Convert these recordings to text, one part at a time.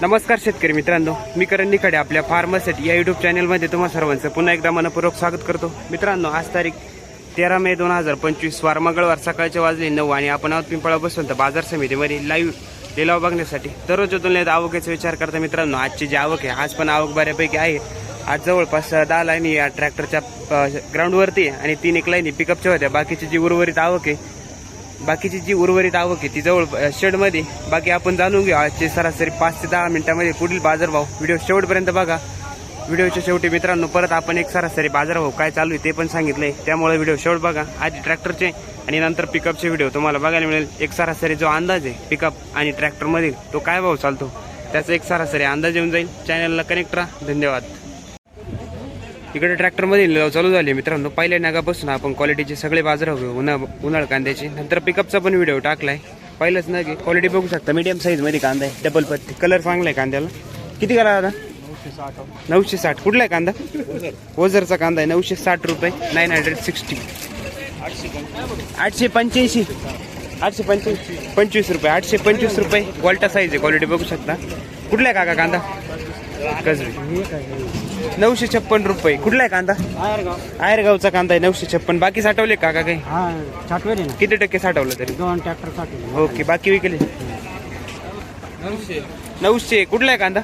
नमस्कार शेतकरी मित्रांनो. मी करण निखाडे आपल्या फार्मसेट या युट्यूब चॅनलमध्ये तुम्हा सर्वांचं पुन्हा एकदा मनपूर्वक स्वागत करतो. मित्रांनो आज तारीख तेरा मे दोन हजार पंचवीस वार मंगळवार सकाळचे वाजले नऊ आणि आपण आहोत पिंपळा बसवंत बाजार समितीमध्ये लाईव्ह लिलाव बघण्यासाठी. दररोज तुलनेत आवकेचा विचार करता मित्रांनो आजची जी आवक आहे आज पण आवक बऱ्यापैकी आहे. आज जवळपास दहा लाईनी या ट्रॅक्टरच्या ग्राउंडवरती आहे आणि तीन एक लाईनी पिकअपच्या होत्या. बाकीची जी उर्वरित आवक आहे बाकीची जी उर्वरित आवक आहे ती जवळ शेडमध्ये. बाकी आपण जाणून घेऊ. आजचे सरासरी पाच ते दहा मिनिटांमध्ये पुढील बाजारभाव. व्हिडिओ शेवटपर्यंत बघा. व्हिडिओच्या शेवटी मित्रांनो परत आपण एक सरासरी बाजारभाव काय चालू आहे ते पण सांगितलंय. त्यामुळे व्हिडिओ शेवट बघा. आधी ट्रॅक्टरचे आणि नंतर पिकअपचे व्हिडिओ तुम्हाला बघायला मिळेल. एक सरासरी जो अंदाज आहे पिकअप आणि ट्रॅक्टरमधील तो काय भाव चालतो? त्याचा एक सरासरी अंदाज येऊन जाईल. चॅनलला कनेक्ट राहा. धन्यवाद. इकडे ट्रॅक्टरमध्ये लिलाव चालू झाले मित्रांनो. पहिल्या नागापासून आपण क्वालिटीचे सगळे बाजार होऊ उन्हा उन्हाळ कांद्याचे. नंतर पिकअपचा पण व्हिडिओ टाकलाय. पहिलंच ना की क्वालिटी बघू शकता. मीडियम साईजमध्ये कांदा आहे. डबल पत्ती. कलर चांगला आहे कांद्याला. किती करा दादा? नऊशे साठ. कुठला आहे कांदा? ओझरचा कांदा आहे. नऊशे साठ रुपये. नाईन हंड्रेड सिक्स्टी आठशे पंच्याऐंशी. आठशे पंच्याऐंशी. पंचवीस रुपये. आठशे पंचवीस रुपये. गोल्टा साईज आहे. क्वालिटी बघू शकता. कुठला आहे काका कांदा? गजरी नऊशे छप्पन रुपये. कुठला आहे कांदा? आयरगावचा कांदा आहे नऊशे छप्पन. बाकी साठवले का काका काही? हा किती टक्के साठवलं तरी? दोन ट्रॅक्टर साठवले. ओके बाकी विकले? नऊशे. कुठला आहे कांदा?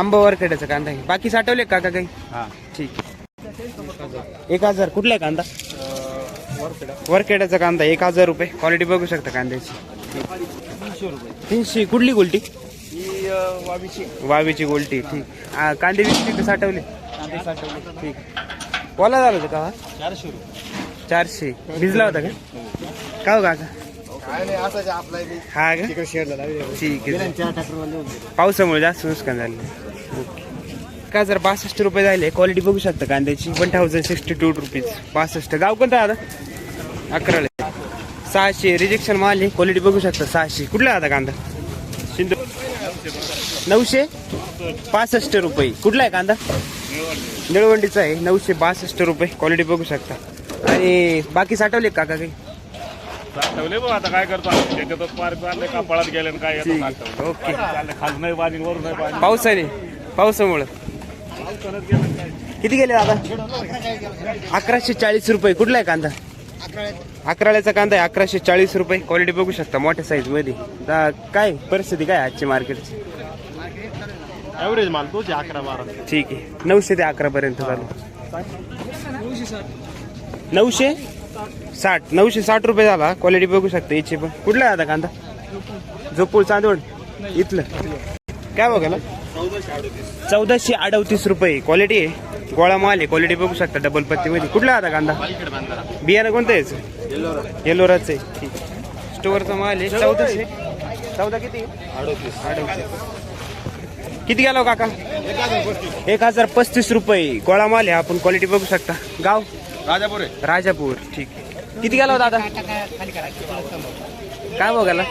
आंबा वरखेड्याचा कांदा आहे. बाकी साठवले का काका काही? हा. ठीक एक हजार. कुठला आहे कांदा? वरखेड्याचा कांदा एक हजार रुपये. क्वालिटी बघू शकता कांद्याची. तीनशे. कुठली गोलटी? ही वावीची. वावीची गोलटी ठीक. आ, कांदे वीस टक्के साठवले? कांदे साठवले. ठीक. ओला झाला होता का हा? चारशे रुपये. चारशे. भिजला होता का? का हो काका काय नाही असं आपला हा का? तिकडे ठीक आहे. चार पावसामुळे जास्त नुकसान झालं. ओके. का जर बासष्ट रुपये झाले. क्वालिटी बघू शकता कांद्याची. One thousand sixty two rupees बासष्ट. गाव कोणतं आता? अकराला. सहाशे. रिजेक्शन माल आहे. क्वालिटी बघू शकता. सहाशे. कुठला आता कांदा? नऊशे पासष्ट रुपये. कुठला आहे कांदा? निळवंडीचा आहे. नऊशे बासष्ट रुपये. क्वालिटी बघू शकता. आणि बाकी साठवले का काका काही? ठेवले बघ आता काय करतो त्याच्यातच पार चालले का पळत गेले आणि काय येतं साठवलं. ओके. चालले खाली नाही पाणी वरून नाही पाणी. पावसाने. पावसामुळं. किती गेले दादा? अकराशे चाळीस रुपये. कुठला आहे कांदा? अकराळ्याचा कांदा आहे. अकराशे चाळीस रुपये. क्वालिटी बघू शकता. मोठ्या साईजमध्ये. दा- काय परिस्थिती? काय आजची मार्केटची ॲव्हरेज माल तोच आहे अकरा बारा. ठीक आहे. नऊशे ते अकरा पर्यंत चालू नऊशे साठ. नऊशे साठ रुपये झाला. क्वालिटी बघू शकता याची पण. कुठला आहे आता कांदा? जोपूळ चांदवड. इथलं. काय बघायला? चौदाशे अडतीस रुपये. क्वालिटी आहे. गोळा माल आहे. क्वालिटी बघू शकता डबल पत्तीमध्ये. कुठला आहे आता कांदा? बियाणं कोणतं याचं येलोराच आहे. ठीक स्टोअरचा माल आहे. चौदाशे. चौदा किती अडतीस. किती गेलो काका? एक हजार पस्तीस रुपये. गोळा माल आहे. आपण क्वालिटी बघू शकता. गाव? राजापूर राजापूर. ठीक आहे. किती गेला दादा? काय बघायला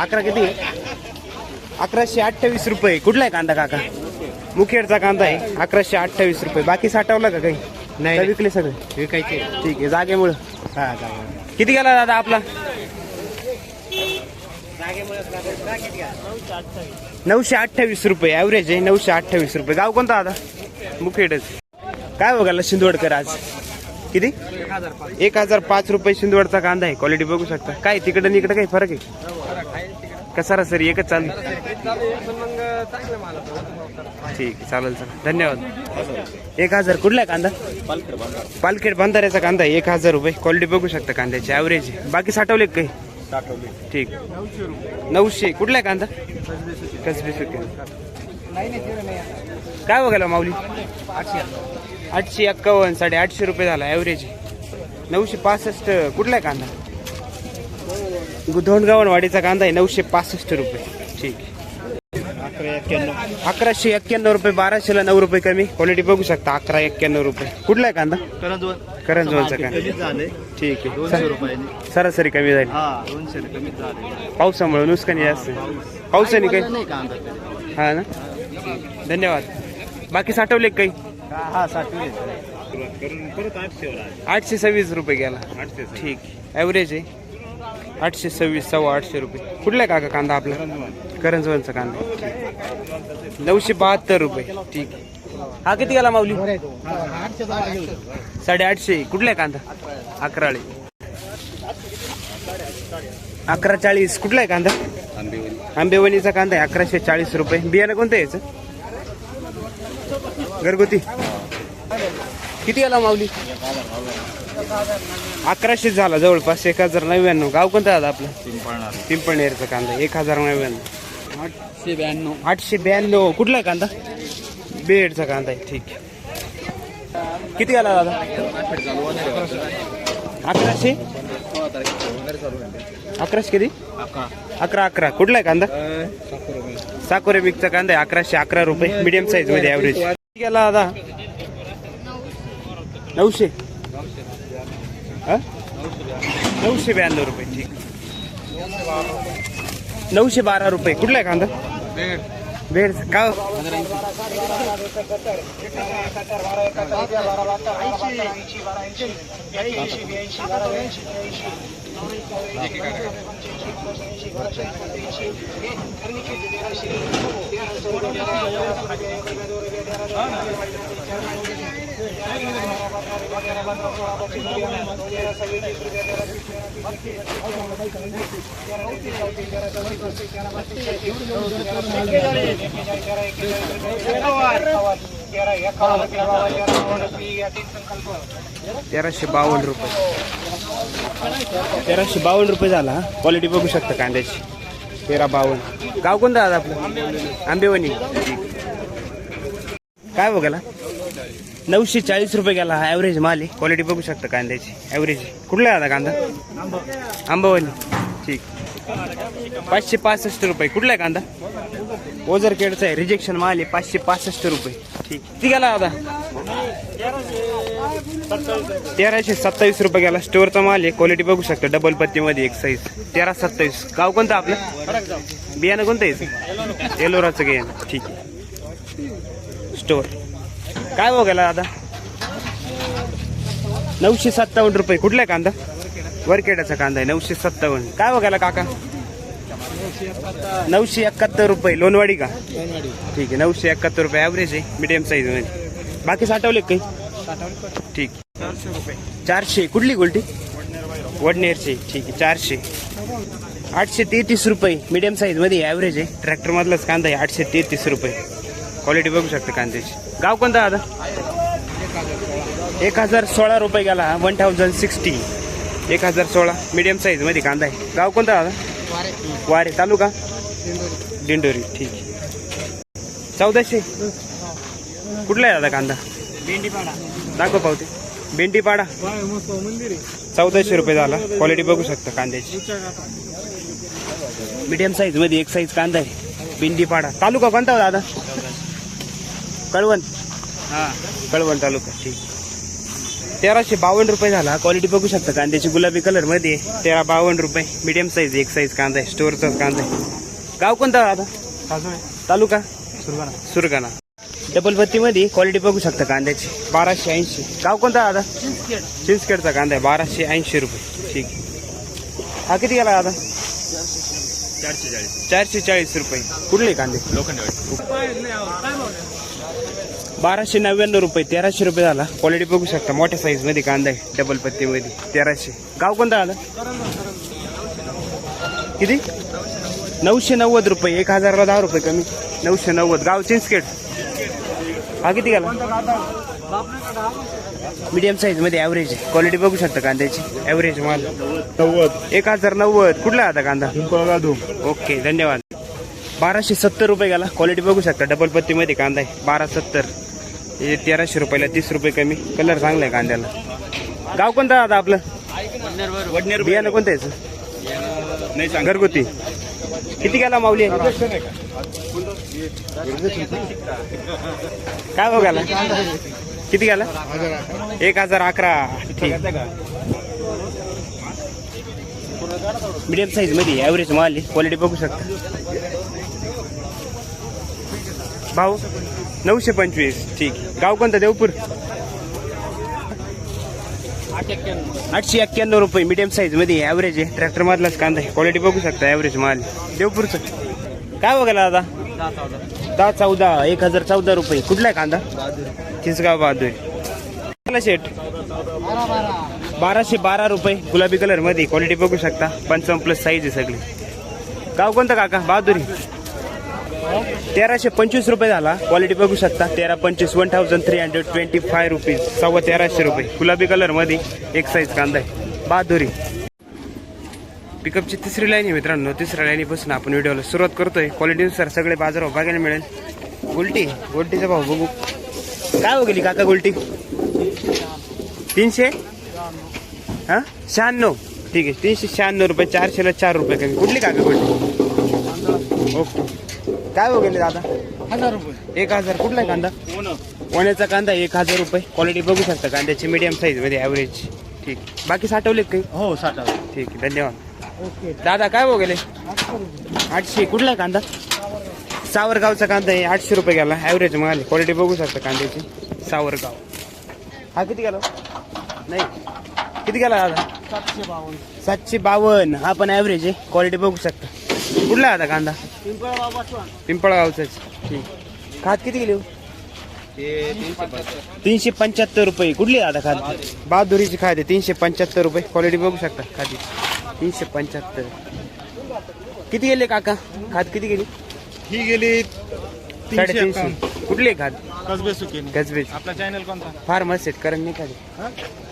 अकरा किती? अकराशे अठ्ठावीस रुपये. कुठला आहे कांदा काका? मुखेडचा कांदा आहे. अकराशे अठ्ठावीस रुपये. बाकी साठवलं का काही? नाही. विकले सगळे? विकायचे ठीक आहे. जागेमुळं. हा किती गेला दादा आपला? नऊशे अठ्ठावीस. रुपये ॲव्हरेज आहे नऊशे अठ्ठावीस रुपये. गाव कोणतं आता मुखेडच. काय बघायला शिंदवडकर आज. किती? एक हजार पाच रुपये शिंदवडचा कांदा आहे. क्वालिटी बघू शकता. काय तिकडं इकडं काही फरक आहे? का सरासरी एकच चालू ठीक आहे चालेल चालेल. धन्यवाद. एक हजार कुठला आहे कांदा? पालखेड बांधाऱ्याचा कांदा आहे. एक हजार रुपये. क्वालिटी बघू शकता कांद्याची. ॲव्हरेज आहे. बाकी साठवले का ठीक. नऊशे कुठला आहे कांदा? कसबी सुके. काय बघायला माऊली? आठशे एक्कावन्न साडे आठशे रुपये झाला ॲव्हरेज नऊशे पासष्ट. कुठला आहे कांदा? धोंडगावनवाडीचा कांदा आहे नऊशे पासष्ट रुपये. ठीक. अकराशे एक्क्याण्णव रुपये बाराशेला नऊ रुपये कमी. क्वालिटी बघू शकता अकरा एक्क्याण्णव रुपये. कुठला आहे कांदा? करंजवन करंजवनचा कांदा. ठीक आहे. सरासरी कमी झाली. हा पावसामुळे नुकसानी जास्त. पावसाने काही. हा ना? धन्यवाद. बाकी साठवले काही? हा हा साठवले. आठशे सव्वीस रुपये गेला. ठीक. ॲव्हरेज आहे. आठशे सव्वीस सव्वा आठशे रुपये. कुठला आहे काका कांदा आपला? करंजवनचा कांदा. नऊशे बहात्तर रुपये. ठीक हा किती गेला माऊली? साडेआठशे. कुठला आहे कांदा? अकराळे. अकरा चाळीस. कुठला आहे कांदा? आंबेवणीचा कांदा आहे. अकराशे चाळीस रुपये. बियाणं कोणतं आहे याचं? घरगुती? किती आला माऊली? अकराशे झाला जवळपास. एक हजार नव्याण्णव. गाव कोणतं आहे आपलं? पिंपळनेरचा कांदा. एक हजार नव्याण्णव. आठशे ब्याण्णव. आठशे ब्याण्णव. कुठला आहे कांदा? बेडचा कांदा आहे. ठीक. किती आला दादा? अकराशे? अकराशे किती? अकरा अकरा. कुठला आहे कांदा? साकोरे बिकचा कांदा आहे. अकराशे अकरा रुपये. मिडियम साईजमध्ये ॲव्हरेज गेला दादा? नऊशे. नऊशे ब्याण्णव रुपये. ठीक. नऊशे बारा रुपये. कुठला आहे कांदा? बेड. का? तेराशे बावन्न रुपये. तेराशे बावन्न रुपये झाला. क्वालिटी बघू शकता कांद्याची. तेरा बावन्न. गाव कोणतं आज आपलं? आंबेवणी. काय बघायला? नऊशे चाळीस रुपये गेला हा ॲव्हरेज माल आहे. क्वालिटी बघू शकता कांद्याची. ॲव्हरेज कुठला आहे कांदा? आंबावली. ठीक. पाचशे पासष्ट रुपये. कुठला आहे कांदा? ओझर केडचा आहे. रिजेक्शन माल आहे. पाचशे पासष्ट रुपये. ठीक. किती गेला आता. तेराशे सत्तावीस रुपये गेला. स्टोअरचा माल आहे. क्वालिटी बघू शकता. डबल पत्तीमध्ये एक साईज तेरा सत्तावीस. गाव कोणतं आपलं? बियाणं कोणतं आहे? एलोराचं बियाणं. ठीक आहे. स्टोअर काय बघायला दादा? नऊशे सत्तावन्न रुपये. कुठला आहे कांदा? वरकेडाचा कांदा आहे नऊशे सत्तावन्न. काय बघायला काका? नऊशे एकाहत्तर रुपये. लोणवाडी का? ठीक आहे नऊशे एकाहत्तर रुपये ॲव्हरेज आहे मिडियम साईजमध्ये. बाकी साठवले काही? ठीक चारशे. कुठली गोल्टी? वडनेरची. ठीक आहे चारशे. आठशे तेहतीस रुपये. मिडियम साईजमध्ये ॲव्हरेज आहे. ट्रॅक्टर मधलाच कांदा आहे आठशे तेहतीस रुपये. क्वालिटी बघू शकता कांद्याची. गाव कोणता आता? एक हजार सोळा रुपये गेला वन थाउजंड सिक्स्टी एक हजार सोळा मिडियम साईजमध्ये कांदा आहे. गाव कोणता आता? वारे तालुका? दिंडोरी. ठीक चौदाशे? कुठला आहे दादा कांदा? दाखव पावते. भेंडीपाडा? चौदाशे रुपये झाला. क्वालिटी बघू शकता कांद्याची. मीडियम साईजमध्ये एक साईज कांदा आहे. भेंडीपाडा. तालुका कोणता दादा कळवण. कळवण तालुका ठीक तेराशे बावन्न रुपये झाला. क्वालिटी बघू शकता. कांद्याची गुलाबी कलरमध्ये. तेरा बावन्न रुपये. मीडियम साईज एक साईज कांदा आहे. स्टोअरचाच कांदा आहे. गाव कोणता आता तालुका? सुरगाणा. डबल बत्तीमध्ये क्वालिटी बघू शकता कांद्याची. बाराशे ऐंशी. गाव कोणता आता चिंचखेडचा कांदा आहे. बाराशे ऐंशी रुपये. ठीक हा किती गेला आता चारशे चाळीस. चारशे चाळीस रुपये. कुठले कांदे? लोखंड बाराशे नव्याण्णव रुपये तेराशे रुपये झाला. क्वालिटी बघू शकता मोठ्या साईजमध्ये कांदा आहे डबल पत्तीमध्ये तेराशे. गाव कोणता आला किती? नऊशे नव्वद रुपये एक हजारला दहा रुपये कमी. नऊशे नव्वद. गाव चिंचखेड हा किती गेला? मीडियम साईजमध्ये ॲव्हरेज आहे. क्वालिटी बघू शकता कांद्याची. ॲव्हरेज माल. नव्वद. एक हजार नव्वद. कुठला आता कांदा? ओके धन्यवाद. बाराशे सत्तर रुपये गेला. क्वालिटी बघू शकता. डबल पत्तीमध्ये कांदा आहे. बारा सत्तर. हे तेराशे रुपयाला तीस रुपये कमी. कलर चांगला आहे कांद्याला. गाव कोणतं आता आपलं? वडनेर बियाणं कोणतं याचं? नाही सांग घरगुती. किती गेला माऊली? काय हो गेला? किती गेला? एक हजार अकरा. ठीक. मिडियम साईजमध्ये ॲव्हरेज माल आहे. क्वालिटी बघू शकता. भाऊ? नऊशे पंचवीस. ठीक. गाव कोणतं? देवपूर. आठशे एक्क्याण्णव रुपये मिडियम साईजमध्ये ॲव्हरेज आहे. ट्रॅक्टर मधलाच कांदा आहे. क्वालिटी बघू शकता ॲव्हरेज माल. देवपूरचं. काय बघायला दादा दहा चौदा. एक हजार चौदा रुपये. कुठला आहे कांदा? चिंचगाव बहादूर. शेट? बाराशे बारा रुपये. गुलाबी कलरमध्ये. क्वालिटी बघू शकता. पंचावन्न प्लस साईज आहे सगळी. गाव कोणतं काका? बहादुरी. तेराशे पंचवीस रुपये झाला. क्वालिटी बघू शकता. तेरा पंचवीस one thousand three hundred twenty five rupees सव्वा तेराशे रुपये. गुलाबी कलरमध्ये एक साईज कांदा आहे. बहादुरी. पिकअपची तिसरी लाईन आहे मित्रांनो. तिसऱ्या लाईनीपासून आपण व्हिडिओला सुरुवात करतोय. क्वालिटीनुसार सगळे बाजार बघायला मिळेल. गुलटी गुलटीचा भाव बघू. काय हो गेली काका गुलटी तीनशे? हा? शहाण्णव. ठीक आहे. तीनशे शहाण्णव रुपये. चारशेला चार रुपये कमी. कुठली काका गुलटी ओके. काय हो गेले दादा? हजार रुपये. एक हजार. कुठला आहे कांदा कोण्याचा कांदा एक हजार रुपये. क्वालिटी बघू शकता कांद्याची मीडियम साईजमध्ये ॲव्हरेज ठीक. बाकी साठवले काही? हो साठ हजार ठीक आहे धन्यवाद. ओके. दादा काय हो गेले? आठशे कुठला आहे कांदा? सावरगावचा कांदा आहे. आठशे रुपये गेला. ॲव्हरेज माल क्वालिटी बघू शकता कांद्याची. सावरगाव. हा किती गेला? नाही. किती गेला दादा? सातशे बावन्न. सातशे बावन्न. हा पण ॲव्हरेज आहे. क्वालिटी बघू शकता. कुठला आहे आता कांदा? पिंपळगावचाच. ठीक. खात किती गेली हो? तीनशे पंच्याहत्तर रुपये. कुठली आहे आता खात? बहादुरीची खात आहे. तीनशे पंच्याहत्तर रुपये. क्वालिटी बघू शकता खाती तीनशे पंच्याहत्तर. किती गेले काका? खात किती गेली? ही गेली साडेतीनशे. कुठली खात? कसबे सुके गजबेज आपला चॅनल कोणता? फार्मस आहेत. करण निखाडे.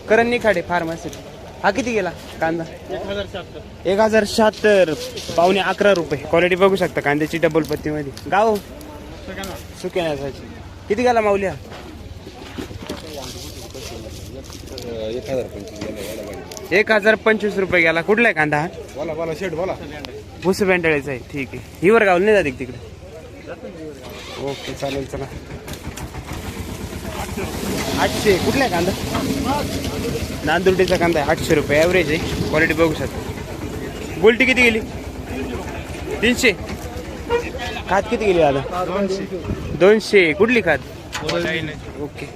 करण निखाडे फार्मस आहेत. हा किती गेला कांदा? एक हजार शहात्तर. एक हजार शहात्तर. पावणे अकरा रुपये. क्वालिटी बघू शकता कांद्याची डबल पत्तीमध्ये. गाव? सुक्यासाठी किती गेला माऊल्या? एक हजार पंचवीस रुपये गेला. कुठला आहे कांदा? हा बोला बोला शेट बोला. भुस बँडळीचा आहे. ठीक आहे. हिवर गाव नाही जाते का तिकडे? ओके चालेल चला. आठशे. कुठला आहे कांदा? नांदुर्डीचा कांदा आहे. आठशे रुपये. ॲव्हरेज आहे. क्वालिटी बघू शकता. गोल्टी किती गेली? तीनशे. खात किती गेली दादा? दोनशे. कुठली खात? ओके.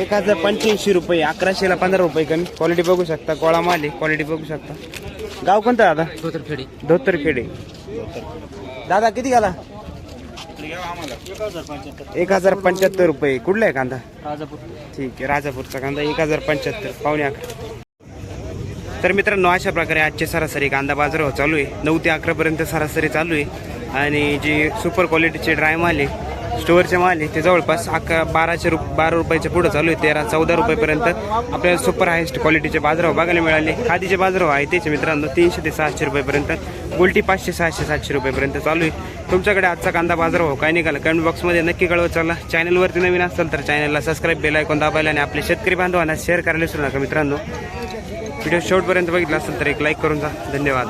एक हजार पंच्याऐंशी रुपये. अकराशेला पंधरा रुपये कमी. क्वालिटी बघू शकता. गोळा माल आहे. क्वालिटी बघू शकता. गाव कोणतं दादा? धोतरखेडी. धोतरखेडे. दादा किती गेला? एक हजार पंच्याहत्तर रुपये. कुठला आहे कांदा? राजापूर. ठीक आहे राजापूरचा कांदा एक हजार पंच्याहत्तर. पावणे अकरा तर मित्रांनो अशा प्रकारे आजचे सरासरी कांदा बाजारावर चालू आहे. नऊ ते अकरापर्यंत सरासरी चालू आहे. आणि जे सुपर क्वालिटीचे ड्राय माल आहे स्टोअरचे माल आहे ते जवळपास अकरा बाराशे रुप बारा रुपयाच्या पुढं चालू आहे तेरा चौदा रुपयेपर्यंत आपल्याला सुपर हायस्ट क्वालिटीचे बाजारभाव बघायला मिळाले. खादीचे बाजारभाव आहे त्याचे मित्रांनो तीनशे ते सहाशे रुपयेपर्यंत. गोल्टी पाचशे सहाशे सातशे रुपयेपर्यंत चालू आहे. तुमच्याकडे आजचा कांदा बाजारभाव काय निघाला? कमेंट बॉक्समध्ये नक्की कळवत चला. चॅनलवरती नवीन असाल तर चॅनलला सबस्क्राईब बेल ऐकून दाबायला आणि आपले शेतकरी बांधवांना शेअर करायला विसरू नका मित्रांनो. व्हिडिओ शेवटपर्यंत बघितला असेल तर एक लाईक करून जा. धन्यवाद.